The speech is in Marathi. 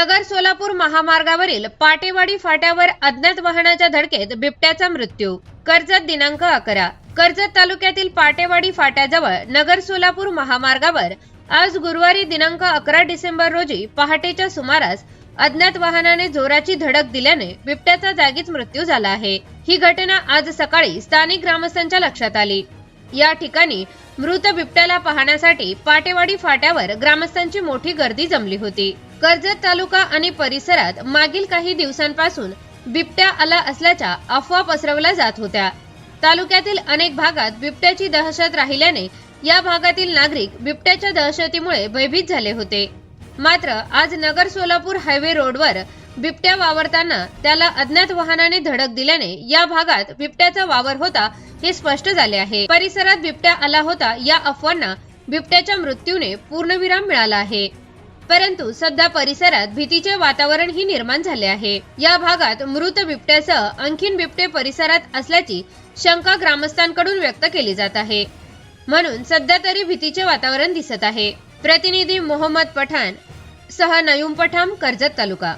नगर सोलापूर महामार्गावरील पाटेवाडी फाट्यावर अज्ञात वाहनाच्या धडकेत बिबट्याचा मृत्यू. कर्जत दिनांक अकरा. कर्जत तालुक्यातील पाटेवाडी फाट्याजवळ नगर सोलापूर महामार्गावर आज गुरुवारी दिनांक अकरा डिसेंबर रोजी पहाटेच्या सुमारास अज्ञात वाहनाने जोराची धडक दिल्याने बिबट्याचा जागीच मृत्यू झाला आहे. ही घटना आज सकाळी स्थानिक ग्रामस्थांच्या लक्षात आली. या ठिकाणी मृत बिबट्याला पाहण्यासाठी पाटेवाडी फाट्यावर ग्रामस्थांची मोठी गर्दी जमली होती. कर्जत तालुका आणि परिसरात मागील काही दिवसांपासून बिबट्या आला असल्याच्या अफवा पसरवल्या जात होत्या. तालुक्यातील अनेक भागात बिबट्याची दहशत राहिल्याने या भागातील नागरिक बिबट्याच्या दहशतीमुळे भयभीत झाले होते. मात्र आज नगर सोलापूर हायवे रोडवर बिबट्या वावरताना त्याला अज्ञात वाहनाने धडक दिल्याने या भागात बिबट्याचा वावर होता हे स्पष्ट झाले आहे. परिसरात बिबट्या आला होता या अफवांना बिबट्याच्या मृत्यूने पूर्णविराम मिळाला आहे. परंतु सध्या परिसरात भीतीचे वातावरणही निर्माण झाले आहे. या भागात मृत बिबट्यासह आणखीन बिबटे परिसरात असल्याची शंका ग्रामस्थांकडून व्यक्त केली जात आहे. म्हणून सध्या तरी भीतीचे वातावरण दिसत आहे. प्रतिनिधी मोहम्मद पठाण सह नयूम पठाम कर्जत तालुका.